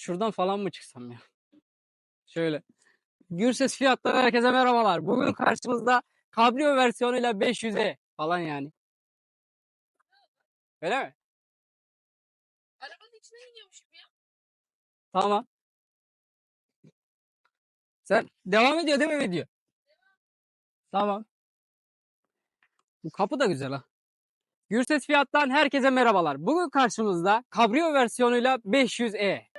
Şuradan falan mı çıksam ya? Şöyle. Gürses fiyatları herkese merhabalar. Bugün karşımızda kabrio versiyonuyla 500'e falan yani. Öyle mi? Arabanın içine iniyormuşum ya. Tamam. Sen devam ediyor değil mi video? Tamam. Bu kapı da güzel ha. Gürses Fiyat'tan herkese merhabalar. Bugün karşımızda kabrio versiyonuyla 500e.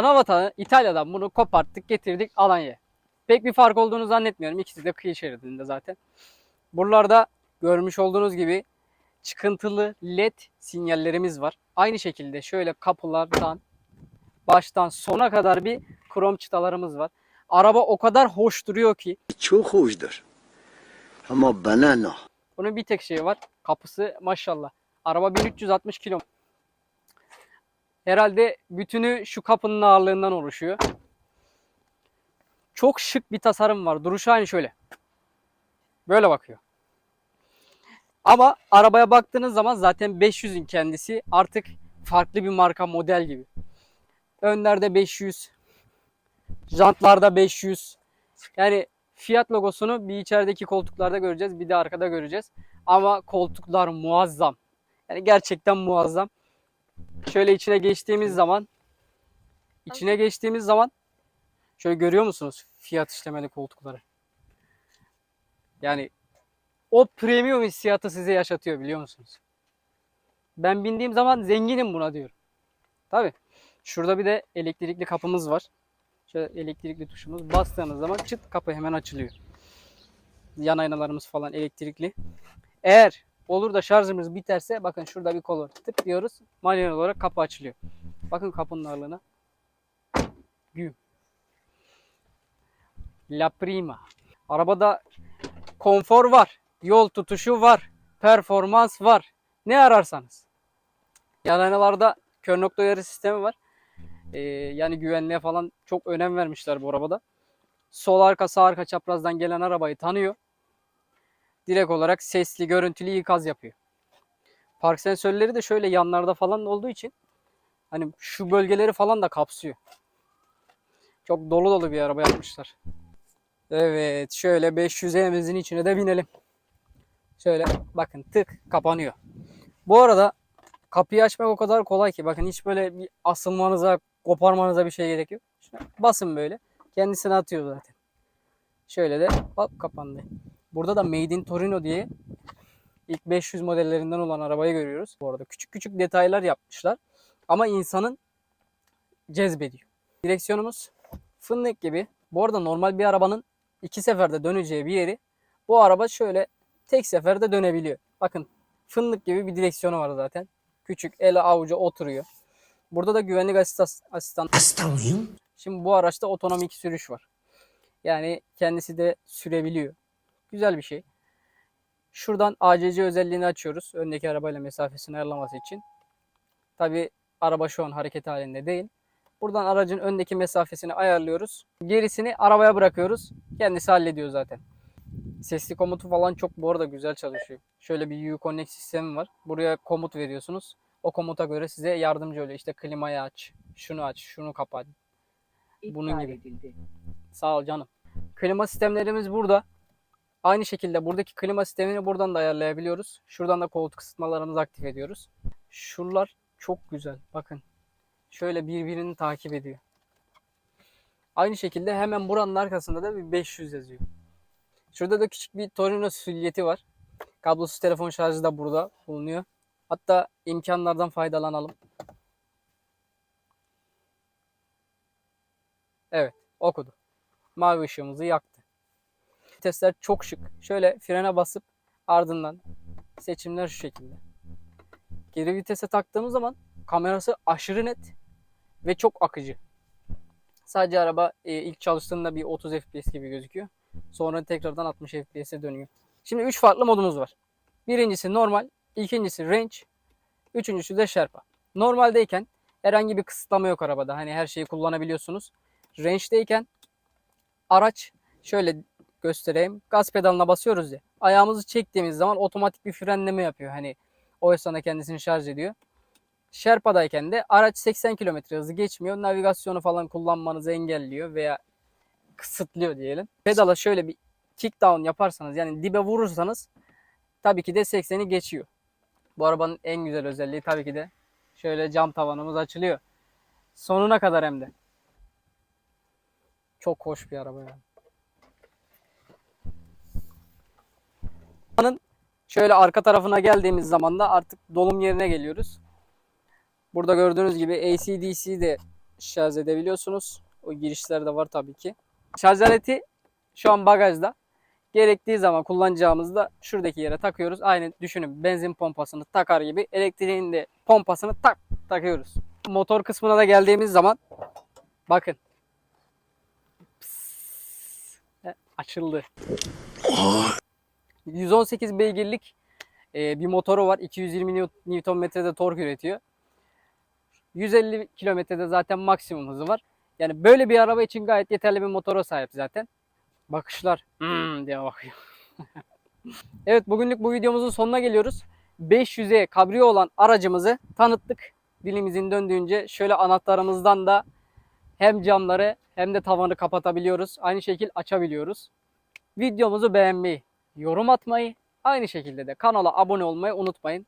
Ana vatanı İtalya'dan bunu koparttık getirdik Alanya'ya. Pek bir fark olduğunu zannetmiyorum. İkisi de kıyı şeridinde zaten. Buralarda görmüş olduğunuz gibi çıkıntılı led sinyallerimiz var. Aynı şekilde şöyle kapılardan baştan sona kadar bir krom çıtalarımız var. Araba o kadar hoş duruyor ki çok hoşdur. Ama bana ne? Bunun bir tek şeyi var. Kapısı maşallah. Araba 1360 kilo. Herhalde bütünü şu kapının ağırlığından oluşuyor. Çok şık bir tasarım var. Duruşu aynı şöyle. Böyle bakıyor. Ama arabaya baktığınız zaman zaten 500'ün kendisi artık farklı bir marka model gibi. Önlerde 500, jantlarda 500. Yani Fiat logosunu bir içerideki koltuklarda göreceğiz, bir de arkada göreceğiz. Ama koltuklar muazzam. Yani gerçekten muazzam. Şöyle içine geçtiğimiz zaman içine geçtiğimiz zaman şöyle görüyor musunuz Fiat işlemeli koltukları? Yani o premium hissiyatı size yaşatıyor biliyor musunuz? Ben bindiğim zaman zenginim buna diyorum. Tabi. Şurada bir de elektrikli kapımız var. Şöyle elektrikli tuşumuz. Bastığımız zaman çıt kapı hemen açılıyor. Yan aynalarımız falan elektrikli. Eğer olur da şarjımız biterse bakın şurada bir kol var. Tık diyoruz. Manuel olarak kapı açılıyor. Bakın kapının ağırlığına. Güm. La Prima. Arabada konfor var. Yol tutuşu var. Performans var. Ne ararsanız. Yan aynalarda kör nokta uyarı sistemi var. Ee, yani güvenliğe falan çok önem vermişler bu arabada. Sol arka sağ arka çaprazdan gelen arabayı tanıyor. Direkt olarak sesli görüntülü ikaz yapıyor. Park sensörleri de şöyle yanlarda falan olduğu için hani şu bölgeleri falan da kapsıyor. Çok dolu dolu bir araba yapmışlar. Evet şöyle 500M'imizin içine de binelim. Şöyle bakın tık kapanıyor. Bu arada kapıyı açmak o kadar kolay ki bakın hiç böyle bir asılmanıza, koparmanıza bir şey gerek yok. Şuna basın böyle. Kendisini atıyor zaten. Şöyle de hop kapandı. Burada da Made in Torino diye ilk 500 modellerinden olan arabayı görüyoruz. Bu arada küçük küçük detaylar yapmışlar. Ama insanın cezbediyor. Direksiyonumuz fındık gibi. Bu arada normal bir arabanın iki seferde döneceği bir yeri bu araba şöyle tek seferde dönebiliyor. Bakın fındık gibi bir direksiyonu var zaten. Küçük ele avuca oturuyor. Burada da güvenlik asistan, asistan. Şimdi bu araçta otonomik sürüş var. Yani kendisi de sürebiliyor. Güzel bir şey. Şuradan ACC özelliğini açıyoruz. Öndeki arabayla mesafesini ayarlaması için. Tabi araba şu an hareket halinde değil. Buradan aracın öndeki mesafesini ayarlıyoruz. Gerisini arabaya bırakıyoruz. Kendisi hallediyor zaten. Sesli komutu falan çok bu arada güzel çalışıyor. Şöyle bir U-Connect sistemi var. Buraya komut veriyorsunuz. O komuta göre size yardımcı oluyor. İşte klimayı aç, şunu aç, şunu kapat. Bunun gibi. Sağ ol canım. Klima sistemlerimiz burada. Aynı şekilde buradaki klima sistemini buradan da ayarlayabiliyoruz. Şuradan da koltuk ısıtmalarımızı aktif ediyoruz. Şuralar çok güzel. Bakın. Şöyle birbirini takip ediyor. Aynı şekilde hemen buranın arkasında da bir 500 yazıyor. Şurada da küçük bir Torino sülyeti var. Kablosuz telefon şarjı da burada bulunuyor. Hatta imkanlardan faydalanalım. Evet okudu. Mavi ışığımızı yaktı. Vitesler çok şık. Şöyle frene basıp ardından seçimler şu şekilde. Geri vitese taktığımız zaman kamerası aşırı net ve çok akıcı. Sadece araba e, ilk çalıştığında bir 30 FPS gibi gözüküyor. Sonra tekrardan 60 FPS'e dönüyor. Şimdi 3 farklı modumuz var. Birincisi normal, ikincisi range, üçüncüsü de Sherpa. Normaldeyken herhangi bir kısıtlama yok arabada. Hani her şeyi kullanabiliyorsunuz. Range'deyken araç şöyle göstereyim. Gaz pedalına basıyoruz ya. Ayağımızı çektiğimiz zaman otomatik bir frenleme yapıyor. Hani o esnada kendisini şarj ediyor. Sherpa'dayken de araç 80 km hızı geçmiyor. Navigasyonu falan kullanmanızı engelliyor veya kısıtlıyor diyelim. Pedala şöyle bir kick down yaparsanız yani dibe vurursanız tabii ki de 80'i geçiyor. Bu arabanın en güzel özelliği tabii ki de şöyle cam tavanımız açılıyor. Sonuna kadar hem de. Çok hoş bir araba yani. Arabanın Şöyle arka tarafına geldiğimiz zaman da artık dolum yerine geliyoruz. Burada gördüğünüz gibi AC-DC de şarj edebiliyorsunuz. O girişler de var tabii ki. Şarj aleti şu an bagajda. Gerektiği zaman kullanacağımızda şuradaki yere takıyoruz. Aynı düşünün benzin pompasını takar gibi elektriğin de pompasını tak takıyoruz. Motor kısmına da geldiğimiz zaman bakın. He, Açıldı. 118 beygirlik e, bir motoru var. 220 Nm'de tork üretiyor. 150 kilometrede zaten maksimum hızı var. Yani böyle bir araba için gayet yeterli bir motora sahip zaten. Bakışlar hmm diye bakıyor. evet bugünlük bu videomuzun sonuna geliyoruz. 500'e kabriyo olan aracımızı tanıttık. Dilimizin döndüğünce şöyle anahtarımızdan da hem camları hem de tavanı kapatabiliyoruz. Aynı şekil açabiliyoruz. Videomuzu beğenmeyi, yorum atmayı, aynı şekilde de kanala abone olmayı unutmayın.